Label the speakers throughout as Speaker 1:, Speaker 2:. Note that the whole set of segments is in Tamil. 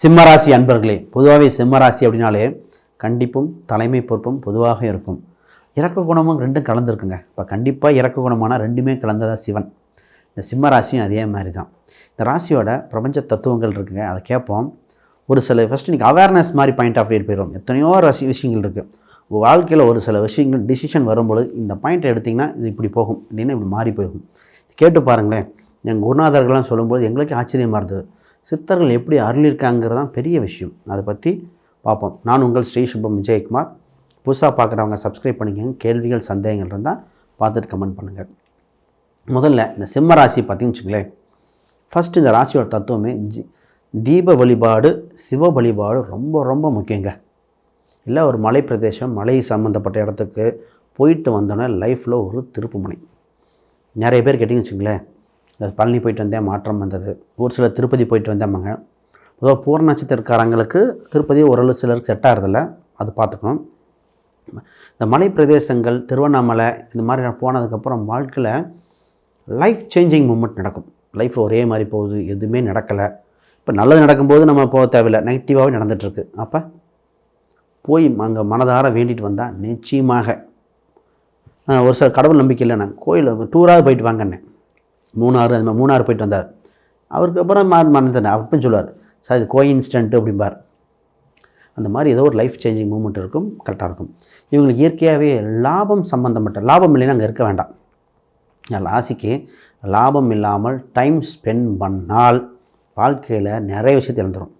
Speaker 1: சிம்மராசி அன்பர்களே பொதுவாகவே சிம்மராசி அப்படின்னாலே கண்டிப்பும் தலைமை பொறுப்பும் பொதுவாக இருக்கும். இறக்க குணமும் ரெண்டும் கலந்துருக்குங்க. இப்போ கண்டிப்பாக இறக்க குணமான ரெண்டுமே கலந்ததா சிவன். இந்த சிம்ம ராசியும் அதே மாதிரி தான் இந்த ராசியோட பிரபஞ்ச தத்துவங்கள் இருக்குங்க. அதை கேட்போம். ஒரு சில ஃபஸ்ட்டு இன்றைக்கி அவேர்னஸ் மாதிரி பாயிண்ட் ஆஃப் வியூ போயிடும் எத்தனையோ ரசி விஷயங்கள் இருக்குது வாழ்க்கையில் ஒரு சில விஷயங்கள் டிசிஷன் வரும்பொழுது இந்த பாயிண்ட் எடுத்திங்கன்னா இது இப்படி போகும். இல்லைன்னா இப்படி மாறி போகும். கேட்டு பாருங்களேன். எங்கள் குருநாதர்கள்லாம் சொல்லும்போது எங்களுக்கு ஆச்சரியமாக இருந்தது. சித்தர்கள் எப்படி அருளிருக்காங்கிறது தான் பெரிய விஷயம். அதை பற்றி பார்ப்போம். நான் உங்கள் ஸ்ரீ சுப்பம் விஜயகுமார். புதுசாக பார்க்குறவங்க சப்ஸ்கிரைப் பண்ணிக்கோங்க. கேள்விகள் சந்தேகங்கள் இருந்தால் பார்த்துட்டு கமெண்ட் பண்ணுங்கள் முதல்ல இந்த சிம்ம ராசி பார்த்தீங்கன்னு வச்சுங்களேன் ஃபஸ்ட்டு இந்த ராசியோட தத்துவமே ஜி தீப வழிபாடு சிவ வழிபாடு ரொம்ப ரொம்ப முக்கியங்க. இல்லை ஒரு மலை பிரதேசம் மலை சம்மந்தப்பட்ட இடத்துக்கு போயிட்டு வந்தோன்னே லைஃப்பில் ஒரு திருப்புமுனை நிறைய பேர் கேட்டிங்கன்னு வச்சுங்களேன் இந்த பழனி போயிட்டு வந்தேன் மாற்றம் வந்தது. ஒரு சிலர் திருப்பதி போயிட்டு வந்தேம்பாங்க பொதுவாக பூர்ண நட்சத்திரக்காரங்களுக்கு திருப்பதி ஓரளவு சிலருக்கு செட் ஆகிறதில்ல. அது பார்த்துக்கணும். இந்த மலை பிரதேசங்கள் திருவண்ணாமலை இந்த மாதிரி நான் போனதுக்கப்புறம் வாழ்க்கையில் லைஃப் சேஞ்சிங் மூமெண்ட் நடக்கும். லைஃப் ஒரே மாதிரி போகுது எதுவுமே நடக்கலை. இப்போ நல்லது நடக்கும்போது நம்ம போக தேவையில்லை. நெகட்டிவாகவே நடந்துகிட்ருக்கு அப்போ போய் அங்கே மனதார வேண்டிட்டு வந்தால் நிச்சயமாக. ஒரு சில கடவுள் நம்பிக்கை இல்லைண்ணா கோயிலில் டூராக போயிட்டு வாங்கண்ணே மூணாறு அது மாதிரி மூணாறு போயிட்டு வந்தார். அவருக்கு அப்புறம் மா மறந்துட்டேன் அப்படின்னு சொல்லுவார் சார் இது கோயின்ஸ்டன்ட்டு அப்படிம்பார். அந்த மாதிரி ஏதோ ஒரு லைஃப் சேஞ்சிங் மூமெண்ட் இருக்கும் கரெக்டாக இருக்கும். இவங்களுக்கு இயற்கையாகவே லாபம் சம்மந்தப்பட்ட லாபம் இல்லைன்னா அங்கே இருக்க வேண்டாம். நான் ராசிக்கு லாபம் இல்லாமல் டைம் ஸ்பெண்ட் பண்ணால் வாழ்க்கையில் நிறைய விஷயத்தை இழந்துடும்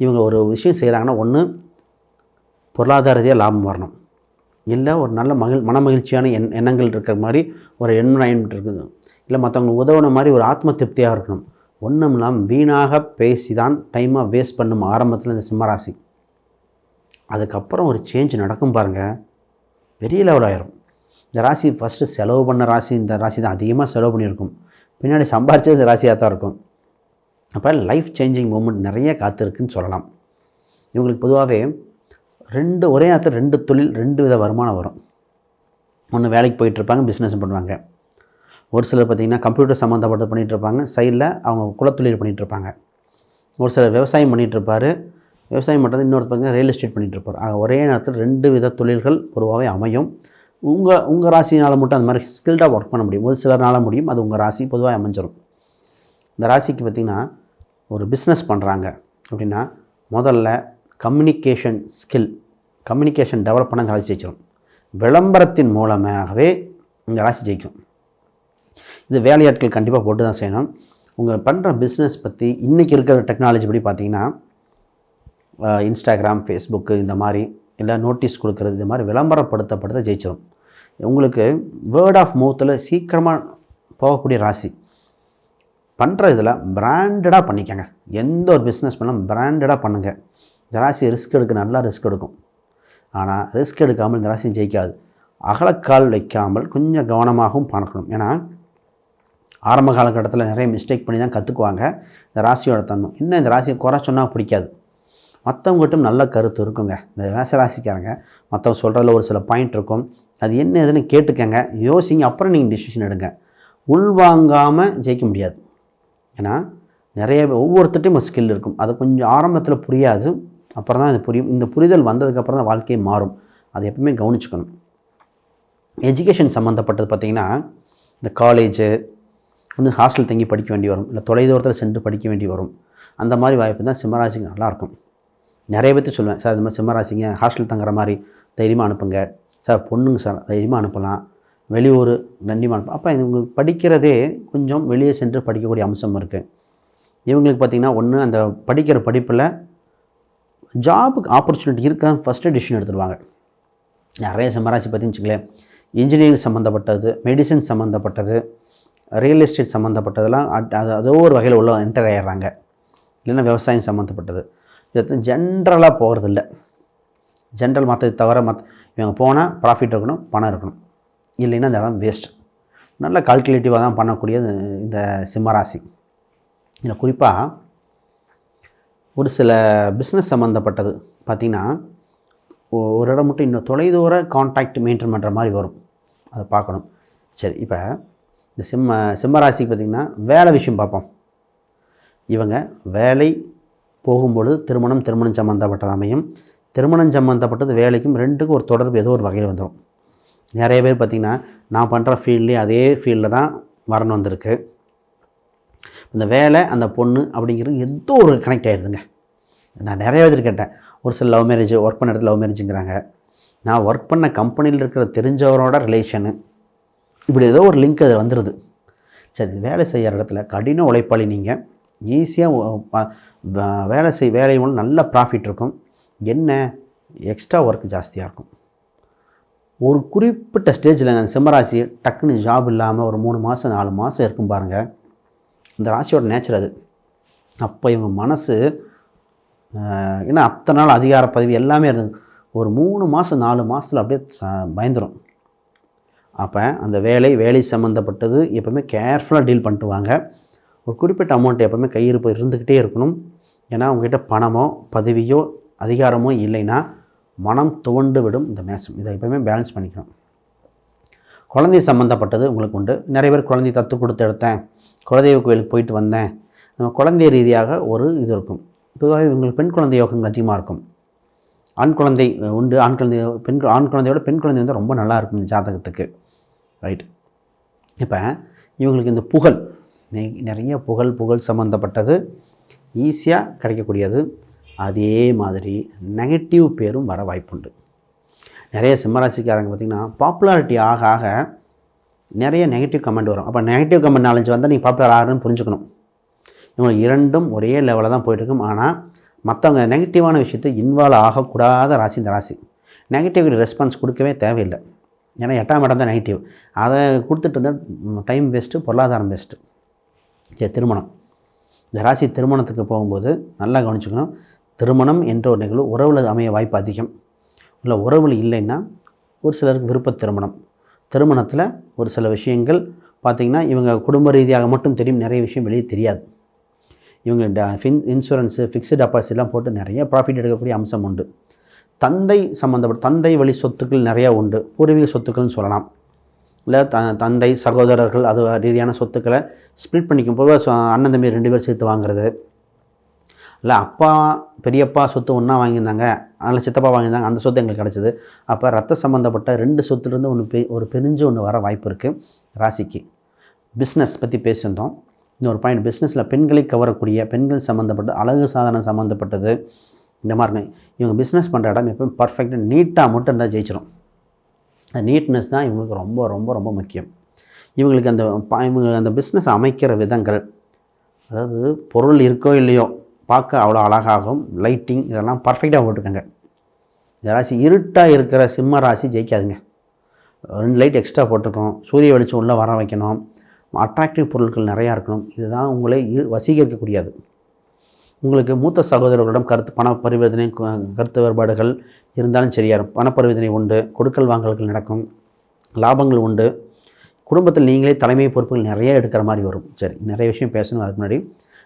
Speaker 1: இவங்க ஒரு விஷயம் செய்கிறாங்கன்னா ஒன்று பொருளாதார ரீதியாக லாபம் வரணும். இல்லை ஒரு நல்ல மகிழ் மன மகிழ்ச்சியான எண் எண்ணங்கள் இருக்கிற மாதிரி ஒரு என்வரான்மெண்ட் இருக்குது இல்லை மற்றவங்களுக்கு உதவுன மாதிரி ஒரு ஆத்ம திருப்தியாக இருக்கணும். ஒன்றும் இல்லாமல் வீணாக பேசி தான் டைமாக வேஸ்ட் பண்ணும் ஆரம்பத்தில் இந்த சிம்மராசி அதுக்கப்புறம் ஒரு சேஞ்ச் நடக்கும் பாருங்கள் பெரிய லெவல் ஆயிரும். இந்த ராசி ஃபஸ்ட்டு செலவு பண்ண ராசி இந்த ராசி தான் அதிகமாக செலவு பண்ணியிருக்கும். பின்னாடி சம்பாரிச்சது இந்த ராசியாக தான் இருக்கும். அப்போ லைஃப் சேஞ்சிங் மூமெண்ட் நிறைய காத்திருக்குன்னு சொல்லலாம். இவங்களுக்கு பொதுவாகவே ரெண்டு ஒரே நேரத்தில் ரெண்டு தொழில் ரெண்டு வித வருமானம் வரும். ஒன்று வேலைக்கு போயிட்டுருப்பாங்க பிஸ்னஸும் பண்ணுவாங்க. ஒரு சிலர் பார்த்திங்கன்னா கம்ப்யூட்டர் சம்மந்தப்பட்ட பண்ணிகிட்டு இருப்பாங்க சைடில் அவங்க குலத்தொழில் பண்ணிகிட்டு இருப்பாங்க ஒரு சிலர் விவசாயம் பண்ணிகிட்டு இருப்பார் விவசாயம் பண்ணுறது இன்னொரு பக்கம் ரியல் எஸ்டேட் பண்ணிகிட்டு இருப்பார் ஆக ஒரே நேரத்தில் ரெண்டு வித தொழில்கள் பொதுவாகவே அமையும். உங்கள் உங்கள் ராசினால் மட்டும் அந்த மாதிரி ஸ்கில்டாக ஒர்க் பண்ண முடியும். ஒரு சிலர்னால முடியும். அது உங்கள் ராசி பொதுவாக அமைஞ்சிரும். இந்த ராசிக்கு பார்த்திங்கன்னா ஒரு பிஸ்னஸ் பண்ணுறாங்க அப்படின்னா முதல்ல கம்யூனிகேஷன் ஸ்கில் கம்யூனிகேஷன் டெவலப் பண்ண இந்த ராசி ஜெயிச்சிடும் விளம்பரத்தின் மூலமாகவே இந்த ராசி ஜெயிக்கும். இது வேலையாட்கள் கண்டிப்பாக போட்டு தான் செய்யணும். உங்கள் பண்ணுற பிஸ்னஸ் பற்றி இன்றைக்கி இருக்கிற டெக்னாலஜி படி பார்த்தீங்கன்னா இன்ஸ்டாகிராம் ஃபேஸ்புக்கு இந்த மாதிரி இல்லை நோட்டீஸ் கொடுக்குறது இந்த மாதிரி விளம்பரப்படுத்தப்படுத்த ஜெயிச்சிடும் உங்களுக்கு வேர்ட் ஆஃப் மவுத்தில் சீக்கிரமாக போகக்கூடிய ராசி. பண்ணுற இதில் பிராண்டடாக பண்ணிக்கோங்க. எந்த ஒரு பிஸ்னஸ் பண்ணாலும் பிராண்டடாக பண்ணுங்கள் இந்த ராசி ரிஸ்க் எடுக்க நல்லா ரிஸ்க் எடுக்கும். ஆனால் ரிஸ்க் எடுக்காமல் இந்த ராசி ஜெயிக்காது. அகலக்கால் வைக்காமல் கொஞ்சம் கவனமாகவும் பார்க்கணும். ஏன்னா ஆரம்ப காலகட்டத்தில் நிறைய மிஸ்டேக் பண்ணி தான் கற்றுக்குவாங்க இந்த ராசியோட தன்மை. இன்னும் இந்த ராசியை குறை சொன்னால் பிடிக்காது. மற்றவங்ககிட்டும் நல்ல கருத்து இருக்குங்க. இந்த மேச ராசிக்காரங்க மற்றவங்க சொல்கிறதுல ஒரு சில பாயிண்ட் இருக்கும். அது என்ன ஏதுன்னு கேட்டுக்கங்க. யோசிங்க. அப்புறம் நீங்கள் டிசிஷன் எடுங்க. உள்வாங்காமல் ஜெயிக்க முடியாது. ஏன்னா நிறைய ஒவ்வொருத்தட்டையும் ஒரு ஸ்கில் இருக்கும். அது கொஞ்சம் ஆரம்பத்தில் புரியாது. அப்புறம் தான் அது புரியும் இந்த புரிதல் வந்ததுக்கப்புறம் தான் வாழ்க்கையே மாறும். அதை எப்பவுமே கவனிச்சுக்கணும். எஜுகேஷன் சம்மந்தப்பட்டது பார்த்திங்கன்னா இந்த காலேஜு வந்து ஹாஸ்டல் தங்கி படிக்க வேண்டி வரும். இல்லை தொலைதூரத்தில் சென்று படிக்க வேண்டி வரும். அந்த மாதிரி வாய்ப்பு தான் சிம்மராசிக்கு நல்லாயிருக்கும். நிறைய பேர்த்து சொல்லுவேன் சார் இந்த மாதிரி சிம்மராசிங்க ஹாஸ்டல் தங்குற மாதிரி தைரியமாக அனுப்புங்க. சார் பொண்ணுங்க சார் தைரியமாக அனுப்பலாம். வெளியூர் கண்டிப்பாக அனுப்பலாம் அப்போ இவங்களுக்கு படிக்கிறதே கொஞ்சம் வெளியே சென்று படிக்கக்கூடிய அம்சம் இருக்குது இவங்களுக்கு பார்த்திங்கன்னா ஒன்று அந்த படிக்கிற படிப்பில் ஜாபுக்கு ஆப்பர்ச்சுனிட்டி இருக்கான்னு ஃபஸ்ட்டு டிசிஷன் எடுத்துருவாங்க நிறைய சிம்மராசி பார்த்திங்கன்னு வச்சுக்கலேன் இன்ஜினியரிங் சம்மந்தப்பட்டது மெடிசன் சம்மந்தப்பட்டது ரியல் எஸ்டேட் சம்மந்தப்பட்டதெல்லாம் அது அதோ ஒரு வகையில் உள்ள என்டர் ஆயிடுறாங்க. இல்லைன்னா விவசாயம் சம்மந்தப்பட்டது இது ஜென்ரலாக போகிறதில்ல ஜென்ரல் மற்றது தவிர மற்ற இவங்க போனால் ப்ராஃபிட் இருக்கணும் பணம் இருக்கணும். இல்லைன்னா அந்த இடம் வேஸ்ட் நல்ல கால்குலேட்டிவாக தான் பண்ணக்கூடியது இந்த சிம்மராசி இதில் குறிப்பாக ஒரு சில பிஸ்னஸ் சம்மந்தப்பட்டது பார்த்திங்கன்னா ஒரு இடம் மட்டும் இன்னும் தொலைதூர கான்டாக்ட் மெயின்டைன் பண்ணுற மாதிரி வரும். அதை பார்க்கணும். சரி இப்போ இந்த சிம்ம சிம்மராசிக்கு பார்த்திங்கன்னா வேலை விஷயம் பார்ப்போம். இவங்க வேலை போகும்பொழுது திருமணம் திருமணம் சம்மந்தப்பட்டது அமையும். திருமணம் சம்மந்தப்பட்டது வேலைக்கும் ரெண்டுக்கும் ஒரு தொடர்பு ஏதோ ஒரு வகையில் வந்துடும். நிறைய பேர் பார்த்திங்கன்னா நான் பண்ணுற ஃபீல்ட்லேயே அதே ஃபீல்டில் தான் வரணும் வந்திருக்கு. இந்த வேலை அந்த பொண்ணு அப்படிங்கிறது ஏதோ ஒரு கனெக்ட் ஆகிடுதுங்க நான் நிறைய பேர் கேட்டேன். ஒரு சில லவ் மேரேஜ் ஒர்க் பண்ண இடத்துல லவ் மேரேஜுங்கிறாங்க நான் ஒர்க் பண்ண கம்பெனியில் இருக்கிற தெரிஞ்சவரோட ரிலேஷனு இப்படி ஏதோ ஒரு லிங்க் அது வந்துடுது சரி வேலை செய்கிற இடத்துல கடின உழைப்பாளி நீங்கள் ஈஸியாக வேலை செய் வேலை மூலம் நல்ல ப்ராஃபிட் இருக்கும். என்ன? எக்ஸ்ட்ரா ஒர்க் ஜாஸ்தியாக இருக்கும். ஒரு குறிப்பிட்ட ஸ்டேஜில் அந்த சிம்மராசி டக்குன்னு ஜாப் இல்லாமல் ஒரு மூணு மாதம் நாலு மாதம் இருக்கும் பாருங்கள் இந்த ராசியோட நேச்சர் அது. அப்போ இவங்க மனசு ஏன்னா அத்தனை நாள் அதிகார பதவி எல்லாமே இருந்தது. ஒரு மூணு மாதம் நாலு மாதத்தில் அப்படியே ச- அப்போ அந்த வேலை வேலை சம்மந்தப்பட்டது எப்போவுமே கேர்ஃபுல்லாக டீல் பண்ணிட்டு வாங்க. ஒரு குறிப்பிட்ட அமௌண்ட் எப்போவுமே கையிருப்பு இருந்துக்கிட்டே இருக்கணும். ஏன்னா உங்ககிட்ட பணமோ பதவியோ அதிகாரமோ இல்லைன்னா மனம் துவண்டு விடும் இந்த மேசம். இதை எப்போவுமே பேலன்ஸ் பண்ணிக்கணும். குழந்தை சம்மந்தப்பட்டது உங்களுக்கு உண்டு. நிறைய பேர் குழந்தை தத்து கொடுத்து எடுத்தேன். குலதெய்வ கோயிலுக்கு போயிட்டு வந்தேன். நம்ம குழந்தை ரீதியாக ஒரு இது இருக்கும். பொதுவாக இவங்களுக்கு பெண் குழந்தை யோகங்கள் அதிகமாக இருக்கும். ஆண் குழந்தை உண்டு. ஆண் குழந்தை பெண் ஆண் குழந்தையோட பெண் குழந்தை வந்து ரொம்ப நல்லா இருக்கும் இந்த ஜாதகத்துக்கு. ரைட் இப்போ இவங்களுக்கு இந்த புகழ் நிறைய புகழ் புகழ் சம்மந்தப்பட்டது ஈஸியாக கிடைக்கக்கூடியது. அதே மாதிரி நெகட்டிவ் பேரும் வர வாய்ப்புண்டு. நிறைய சிம்மராசிக்காரங்க பார்த்திங்கன்னா பாப்புலாரிட்டி ஆக ஆக நிறைய நெகட்டிவ் கமெண்ட் வரும். அப்போ நெகட்டிவ் கமெண்ட் நாலஞ்சு வந்தால் நீங்கள் பாப்புலர் ஆகிறன்னு புரிஞ்சுக்கணும். இவங்களுக்கு இரண்டும் ஒரே லெவலில் தான் போயிட்டுருக்கும். ஆனால் மற்றவங்க நெகட்டிவான விஷயத்தை இன்வால்வ் ஆகக்கூடாத ராசி இந்த ராசி. நெகட்டிவ் ரெஸ்பான்ஸ் கொடுக்கவே தேவையில்லை. ஏன்னா எட்டாம் இடம் தான் நெகட்டிவ் அதை கொடுத்துட்டு இருந்தால் டைம் வேஸ்ட்டு பொருளாதாரம் வேஸ்ட்டு சரி திருமணம். இந்த ராசி திருமணத்துக்கு போகும்போது நல்லா கவனிச்சுக்கணும். திருமணம் என்ற ஒரு நிகழ்வு உறவில் அமைய வாய்ப்பு அதிகம். இல்லை உறவில் இல்லைன்னா ஒரு சிலருக்கு விருப்ப திருமணம். திருமணத்தில் ஒரு சில விஷயங்கள் பார்த்திங்கன்னா இவங்க குடும்ப ரீதியாக மட்டும் தெரியும் நிறைய விஷயம் வெளியே தெரியாது. இவங்க ஃபின் இன்சூரன்ஸு ஃபிக்ஸ்டு டெபாசிட்லாம் போட்டு நிறைய ப்ராஃபிட் எடுக்கக்கூடிய அம்சம் உண்டு. தந்தை சம்மந்தப்பட்ட தந்தை வழி சொத்துக்கள் நிறையா உண்டு. பூர்வீக சொத்துக்கள்னு சொல்லலாம். இல்லை த தந்தை சகோதரர்கள் அது ரீதியான சொத்துக்களை ஸ்ப்ளிட் பண்ணிக்கும். போது அண்ணன் தம்பி ரெண்டு பேர் சேர்த்து வாங்குறது. இல்லை அப்பா பெரியப்பா சொத்து ஒன்றா வாங்கியிருந்தாங்க. அதில் சித்தப்பா வாங்கியிருந்தாங்க. அந்த சொத்து எங்களுக்கு கிடச்சிது. அப்போ ரத்த சம்மந்தப்பட்ட ரெண்டு சொத்துலேருந்து ஒன்று பெ ஒரு பிரிஞ்சு ஒன்று வர வாய்ப்பு இருக்குது ராசிக்கு. பிஸ்னஸ் பற்றி பேசியிருந்தோம். இன்னொரு பாயிண்ட் பிஸ்னஸில் பெண்களை கவரக்கூடிய பெண்கள் சம்மந்தப்பட்ட அழகு சாதனம் சம்மந்தப்பட்டது இந்த மாதிரி இவங்க பிஸ்னஸ் பண்ணுற இடம் எப்பவும் பர்ஃபெக்டாக நீட்டாக மட்டும் இருந்தால் ஜெயிச்சிரும். அந்த நீட்னஸ் தான் இவங்களுக்கு ரொம்ப ரொம்ப ரொம்ப முக்கியம். இவங்களுக்கு அந்த இவங்க அந்த பிஸ்னஸ் அமைக்கிற விதங்கள் அதாவது பொருள் இருக்கோ இல்லையோ பார்க்க அவ்வளோ அழகாகும். லைட்டிங் இதெல்லாம் பர்ஃபெக்டாக போட்டுக்கோங்க. இந்த ராசி இருட்டாக இருக்கிற சிம்ம ராசி ஜெயிக்காதுங்க. ரெண்டு லைட் எக்ஸ்ட்ரா போட்டிருக்கோம் சூரிய வெளிச்சம் உள்ளே வர வைக்கணும். அட்ராக்டிவ் பொருட்கள் நிறையா இருக்கணும். இதுதான் உங்களை வசீகரிக்கக்கூடியது. உங்களுக்கு மூத்த சகோதரர்களிடம் கருத்து பண பரிவர்த்தனை கருத்து வேறுபாடுகள் இருந்தாலும் சரியா பணப்பரிவர்த்தனை பண பரிவர்த்தனை உண்டு கொடுக்கல் வாங்கல்கள் நடக்கும் லாபங்கள் உண்டு. குடும்பத்தில் நீங்களே தலைமை பொறுப்புகள் நிறைய எடுக்கிற மாதிரி வரும். சரி நிறைய விஷயம் பேசணும். அதுக்கு முன்னாடி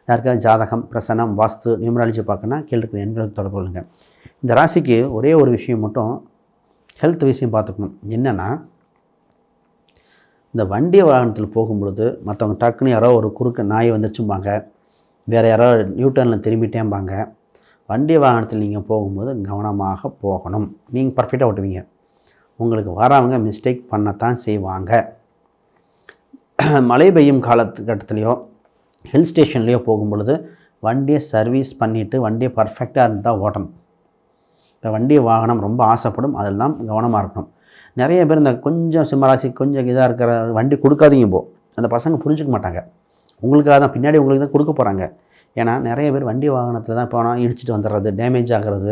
Speaker 1: யாருக்காவது ஜாதகம் பிரசனம் வாஸ்து நியூமராலஜி பார்க்கணும்னா கீழே இருக்கிற எண்களுக்கு தொடர்பு கொள்ளுங்க. இந்த ராசிக்கு ஒரே ஒரு விஷயம் மட்டும் ஹெல்த் விஷயம் பார்த்துக்கணும். என்னென்னா இந்த வண்டி வாகனத்தில் போகும்பொழுது மற்றவங்க டக்குன்னு யாரோ ஒரு குறுக்க நாயை வந்துருச்சும்பாங்க. வேறு யாரோ நியூட்டனில் திரும்பிட்டேம்பாங்க வண்டி வாகனத்தில் நீங்கள் போகும்போது கவனமாக போகணும். நீங்கள் பர்ஃபெக்டாக ஓட்டுவீங்க. உங்களுக்கு வரவங்க மிஸ்டேக் பண்ணத்தான் செய்வாங்க. மழை பெய்யும் காலத்துக்கட்டத்துலேயோ ஹில் ஸ்டேஷன்லேயோ போகும்பொழுது வண்டியை சர்வீஸ் பண்ணிவிட்டு வண்டியை பர்ஃபெக்டாக இருந்தால் ஓட்டணும். இப்போ வண்டி வாகனம் ரொம்ப ஆசைப்படும் அதெல்லாம் கவனமாக இருக்கணும். நிறைய பேர் இந்த கொஞ்சம் சிம்மராசி கொஞ்சம் இதாக இருக்கிற வண்டி கொடுக்காதீங்க போ. அந்த பசங்க புரிஞ்சுக்க மாட்டாங்க. உங்களுக்காக தான் பின்னாடி உங்களுக்கு தான் கொடுக்க போகிறாங்க ஏன்னா நிறைய பேர் வண்டி வாகனத்தில் தான் போனால் இடிச்சிட்டு வந்துடுறது டேமேஜ் ஆகிறது.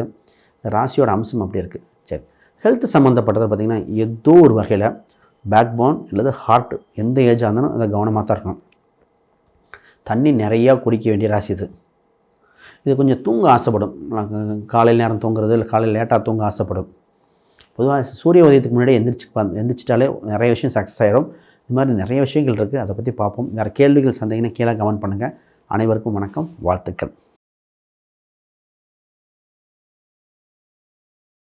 Speaker 1: இந்த ராசியோட அம்சம் அப்படி இருக்குது சரி. ஹெல்த் சம்மந்தப்பட்டது பார்த்திங்கன்னா ஏதோ ஒரு வகையில் பேக் போன் அல்லது ஹார்ட் எந்த ஏஜாக இருந்தாலும் அதை கவனமாக தான் இருக்கணும். தண்ணி நிறையா குடிக்க வேண்டிய ராசி இது. இது கொஞ்சம் தூங்க ஆசைப்படும். காலையில் நேரம் தூங்குறது இல்லை காலையில் லேட்டாக தூங்க ஆசைப்படும். பொதுவாக சூரிய உதயத்துக்கு முன்னாடி எந்திரிச்சு எந்திரிச்சிட்டாலே நிறைய விஷயம் சக்ஸஸ் ஆகிடும் இது மாதிரி நிறைய விஷயங்கள் இருக்குது. அதை பற்றி பார்ப்போம். வேறு கேள்விகள் சந்தேகம்னா கீழே கமெண்ட் பண்ணுங்கள். அனைவருக்கும் வணக்கம். வாழ்த்துக்கள்.